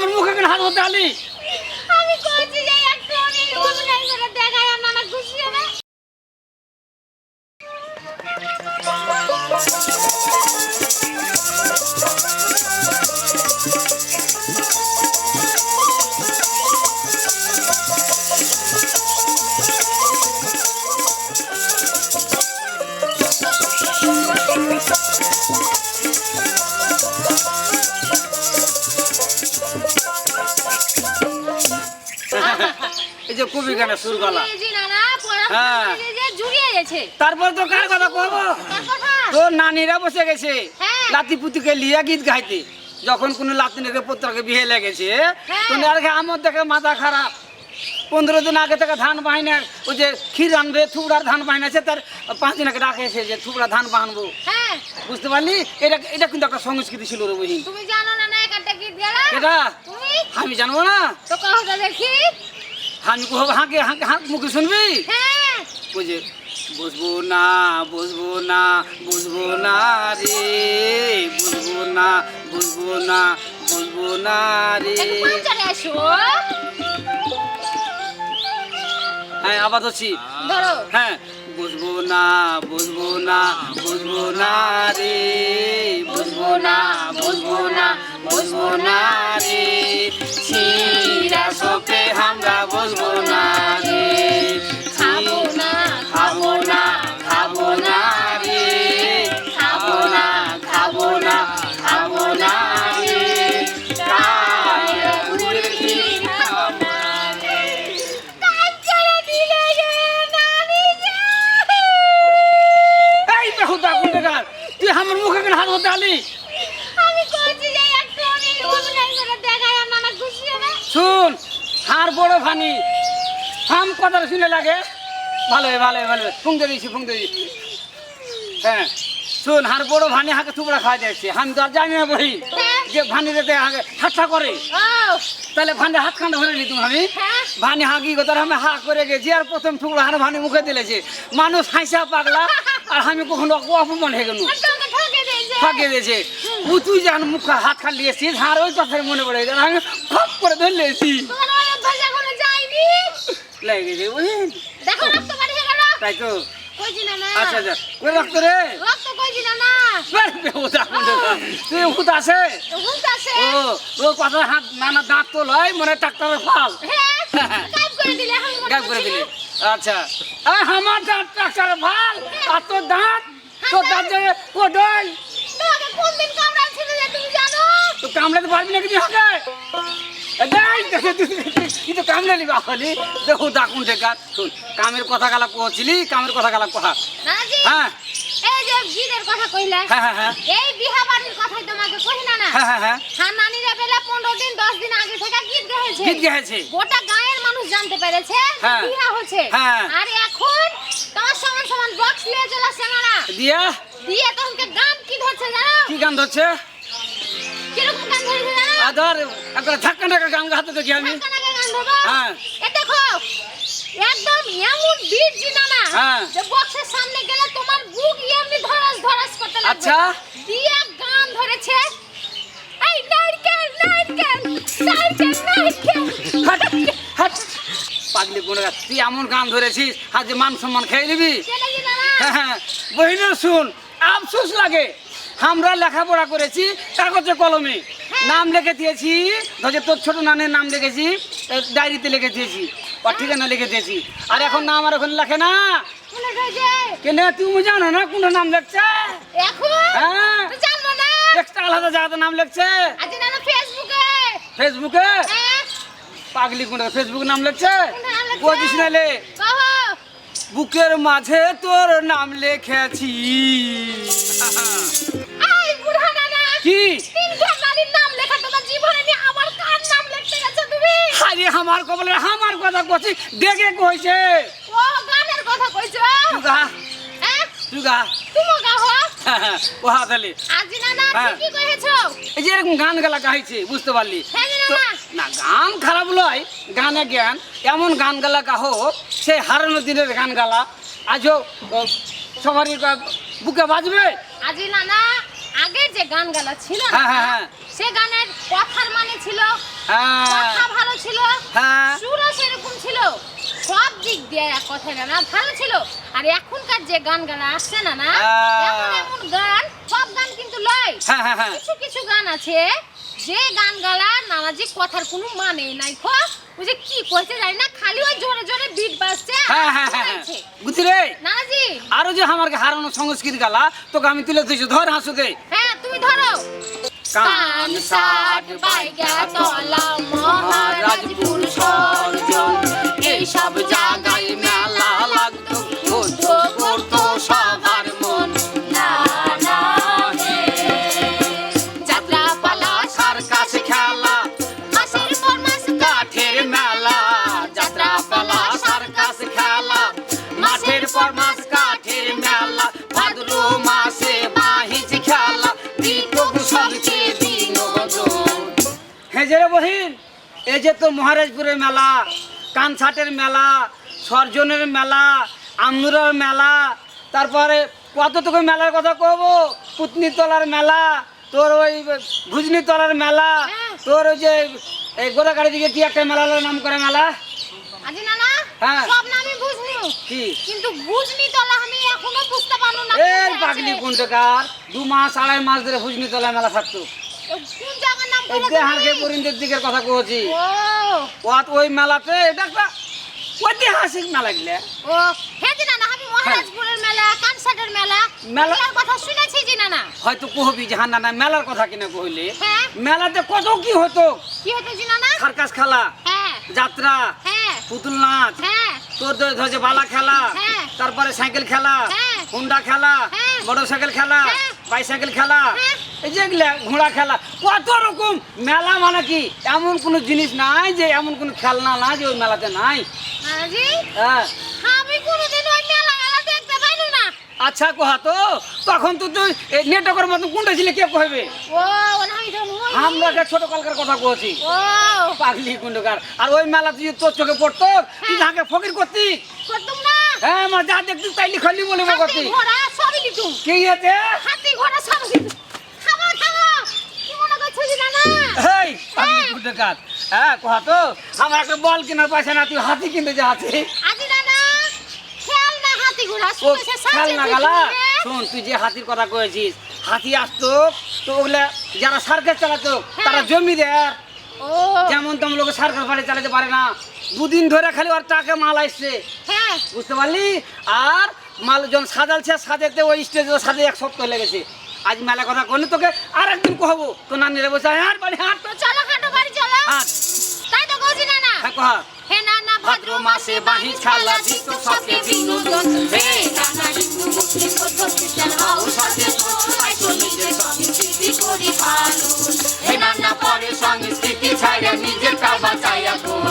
আমার মুখে কেন হাত হতে আলি যে কবি গানে সুর গলা। হ্যাঁ। তারপর তো কার কথা কব? তোর নানিরা বসে গেছে। হ্যাঁ। লাতি পুতিকে লিয়া গীত গাইতে। যখন কোনো লাতিনিকে পুত্রকে বিয়ে লেগেছে হ্যাঁ। আর আমার দেখে মাথা খারাপ। পনেরো দিন আগে থেকে ধান বাহিনা ওই যে ক্ষীর আনবে থুবড়ার ধান বাহিনাছে তার পাঁচ দিন আগে ডাকেছে যে থুবড়া ধান বানবো। হ্যাঁ। বুঝতে পারলি? এটা এটা কিন্তু একটা সংস্কৃতি ছিল রে বুঝি। তুমি জানো না এটা তুমি? আমি জানব না। তো তো দেখি। কহব হাঁকে হাঁকে হাঁক মুখে শুনবি? হ্যাঁ। বুঝে বুঝব না বুঝব না বুঝব না রে বুঝব না বুঝব না বুঝব না রে। হ্যাঁ আবার হচ্ছি ধরো। হ্যাঁ বুঝব না বুঝব না বুঝব না রে বুঝব না বুঝব না বুঝব না রে। সোপে আমরা বুঝব হার বড় ভানি হাম কথাটা শুনে লাগে। ভালো হয়, ভালো হয়, ভালো হয়। ফুং দিয়ে দিয়েছি ফুং দিয়েছি হ্যাঁ শুন হার বড় ভানি হাকে থুবড়া খাওয়া যাচ্ছে। আমি তো আর জানি না বহি হ্যাঁ। যে ভানি রেতে হাকে ঠাট্টা করে। তাহলে ভান্ডে হাত খান্ডা ধরে নিতুম আমি? হ্যাঁ। ভানি হাগি কথা আমি হা করে গেছি আর প্রথম টুকরা হার ভানি মুখে দিলেছে মানুষ হাসা পাগলা আর আমি কখনো অপমান হয়ে গেল আর ফাঁকে দিয়েছে। ও তুই যখন মুখে হাত খালি এসেছিস আর ওই কথাই মনে পড়ে গেল। আমি খপ করে ধরে এসি। লেগে দেখো রক্ত বাড়ি হয়ে গেল তাই তো। না আচ্ছা আচ্ছা। রক্ত রে? রক্ত না তুই ওষুধ আছে? হুঁত আছে। ও ও কথা হাত না না দাঁত তো লয় মনে ট্রাক্টরের ফাল। হ্যাঁ গায়েব করে দিলে গায়েব করে করছি। আচ্ছা। আমার দাঁত ট্রাক্টরের ফাল আর তোর দাঁত? তোর দাঁত যে কোডল তোমাকে কোন দিন কামড়াচ্ছিল তুমি জানো? তো কামড়াতে পারবি না কি হবে? নিবি দেখো ডাকুন শুন কামের কথা গালা কহছিলি কামের কথা গালা কহা। হ্যাঁ। এই যে কথা কইলা হ্যাঁ হ্যাঁ এই বিহা বাড়ির কথাই তোমাকে কই না না? হ্যাঁ হ্যাঁ হ্যাঁ। হ্যাঁ নানিরা বেলা পনেরো দিন দশ দিন আগে থেকে গীত গেয়েছে। গীত গেছে গোটা গায়ের মানুষ জানতে পেরেছে যে। বিহা হচ্ছে। আর এখন তোমার সমান সমান বক্স নিয়ে চলে আসছে না দিয়া? দিয়ে তোমাকে গান কি ধরছে জানো? কি গান ধরছে? কীরকম গান ধরছে ধর একবার ধাক্কা টাকা গান গাতে দেখি আমি। হ্যাঁ। দেখো একদম এমন জিনা না হ্যাঁ। যে বক্সের সামনে গেলে তোমার বুক এমনি ধরাস ধরাস করতে লাগবে। আচ্ছা। দিয়ে গান ধরেছে। এই নারকেল নারকেল নারকেল নারকেল। হাট, হাট। পাগলি তুই এমন গান ধরেছিস যে মান সম্মান খেয়ে নিবি? হ্যাঁ হ্যাঁ। বহিনের শুন আফসোস লাগে। আমরা লেখাপড়া করেছি কাগজে কলমে। নাম লিখে দিয়েছি। ধর তোর ছোট নানের নাম লিখেছি ডায়েরিতে লিখে দিয়েছি বা ঠিকানা লিখে দিয়েছি। আর এখন নাম আর এখন লেখে না। কেন তুমি জানো না কোন নাম লিখছে? হ্যাঁ। না? আলাদা জায়গাতে নাম লিখছে। ফেসবুকে হ্যাঁ। পাগলি কোন ফেসবুক নাম লিখছে? নাম নালে বুকের মাঝে তোর নাম লিখেছি। কি? আমার কবলে আমার কথা কছি দেখে কইছে। ও গানের কথা কইছো? হ্যাঁ? তুগা তুমি গাও ও হাতালে আজি নানা হ্যাঁ। ঠিকই কইছো এই যে এরকম গান গালা গাইছে বুঝতে পারলি। হ্যাঁ। না গান খারাপ লয় গানে জ্ঞান। এমন গান গালা গাহো সে হারানো দিনের গান গালা। আজও সবারই গা- বুকে বাজবে? আজি নানা আগে যে গান গালা ছিল হ্যাঁ, হ্যাঁ। সে গানের কথার মানে ছিল হ্যাঁ। কথা ভালো ছিল হ্যাঁ সুরও সেরকম ছিল সব দিক দিয়ে এক কথায় না না ভালো ছিল। আর এখনকার যে গান গানা আসছে না না এমন এমন গান সব গান কিন্তু লয়। হ্যাঁ হ্যাঁ হ্যাঁ। কিছু কিছু গান আছে যে গান গালা নানাজি কথার কোনো মানে নাই খো ওই যে কি জানি না খালি ওই জোরে জোরে বিট বাজছে। বুঝলি রে? নানাজি আরও যে আমাকে হারানো সংস্কৃতি গালা তোকে আমি তুলে দিয়েছি ধর হাসুকে। হ্যাঁ তুমি ধরো। কান সাট বাইগা তলা মহারাজপুর সরজন এই যে তো মহারাজপুরের মেলা কানছাটের মেলা সর্জনের মেলা আমনুরের মেলা তারপরে কত তোকে মেলার কথা কব পুতনিতলার মেলা তোর ওই ভুজনি তলার মেলা হ্যাঁ। তোর ওই যে এই গোদাগাড়ি দিকে কি একটা মেলা নাম করে মেলা আজি হ্যাঁ। সব নামই বুঝনি কি কিন্তু বুঝনি তলা আমি এখনও বুঝতে পারল না এর পাগলি আছে। দু মাস আড়াই মাস ধরে ভুজনি তলায় মেলা থাকতো কোন এই দেহারকে তুমি? দিকের কথা কছি ওয়াত ওই মেলাতে এটা একটা ঐতিহাসিক মেলা গিলে ও হে জি না না আমি মহারাজপুরের মেলা কানসাটের মেলা মেলা- মেলার কথা শুনেছি জি না হয়তো কহবি যে হ্যাঁ না মেলার কথা কিনা কইলে। হ্যাঁ। মেলাতে কত কি হতো? কি হতো না সার্কাস খেলা হ্যাঁ। যাত্রা হ্যাঁ। পুতুল নাচ হ্যাঁ। তোর ধর যে বালা খেলা হ্যাঁ। তারপরে সাইকেল খেলা হ্যাঁ। হুন্ডা খেলা হ্যাঁ। মোটর সাইকেল খেলা হ্যাঁ। বাইসাইকেল খেলা। এই যে ঘোড়া খেলা কত রকম মেলা মানে কি? এমন কোনো জিনিস নাই যে এমন কোনো খেলনা না যে ওই মেলাতে নাই। হ্যাঁ। আমি কোনোদিন ওই মেলা মেলা দেখতে পাইলো না। আচ্ছা কহা তো? তখন তো তুই নেটকের মতো কোনটা ছিল কে নই আমরা যে ছোট কালকার কথা ও। পাগলি কুণ্ডকার আর ওই মেলা তুই তোর চোখে পড়তো তুই তাকে ফকির করতি? করতুম না। হ্যাঁ মা যা দেখতি তাই লিখলি বলে হাতি ঘোড়া সবই দিতুম কি হয়েছে? হাতি ঘোড়া সব দিতুম খাব খাব কি মনে করছ জি না না এই পাগলি হ্যাঁ। কহা তো? আমার একটা বল কেনার পয়সা না তুই হাতি কিনতে যা হাতি আজি দাদা খেয়াল না হাতি ঘোড়া শুনেছে খেয়াল না গালা। শোন তুই যে হাতির কথা কয়েছিস হাতি আসতো তো ওগুলা যারা সার্কাস চালাতো তারা জমি দেয় যেমন তেমন লোক সার্কাস বাড়ি চালাতে পারে না। দুদিন ধরে খালি ওর টাকা মাল আসছে। হ্যাঁ বুঝতে পারলি? আর মালজন সাজালছে সাজাতে ওই স্টেজে সাজে এক সপ্তাহ লেগেছে। আজ মেলা কথা কোনে তোকে আর একদিন কহবো। তো না নানিরে বসে আর বাড়ি হাট তো চলো হাঁটো বাড়ি চলো। তাই তো কইছি না না। হ্যাঁ কহা হে না না ভাদ্র মাসে বাহি ছালা দিত সবে বিনোদন। হে না না হিন্দু মুসলিম বৌদ্ধ খ্রিস্টান হাও সাথে সবাই তো নিজের সংস্কৃতি করি পালন হে না না পরে সংস্কৃতি ছাড়া নিজে কাবা চাইয়া কোন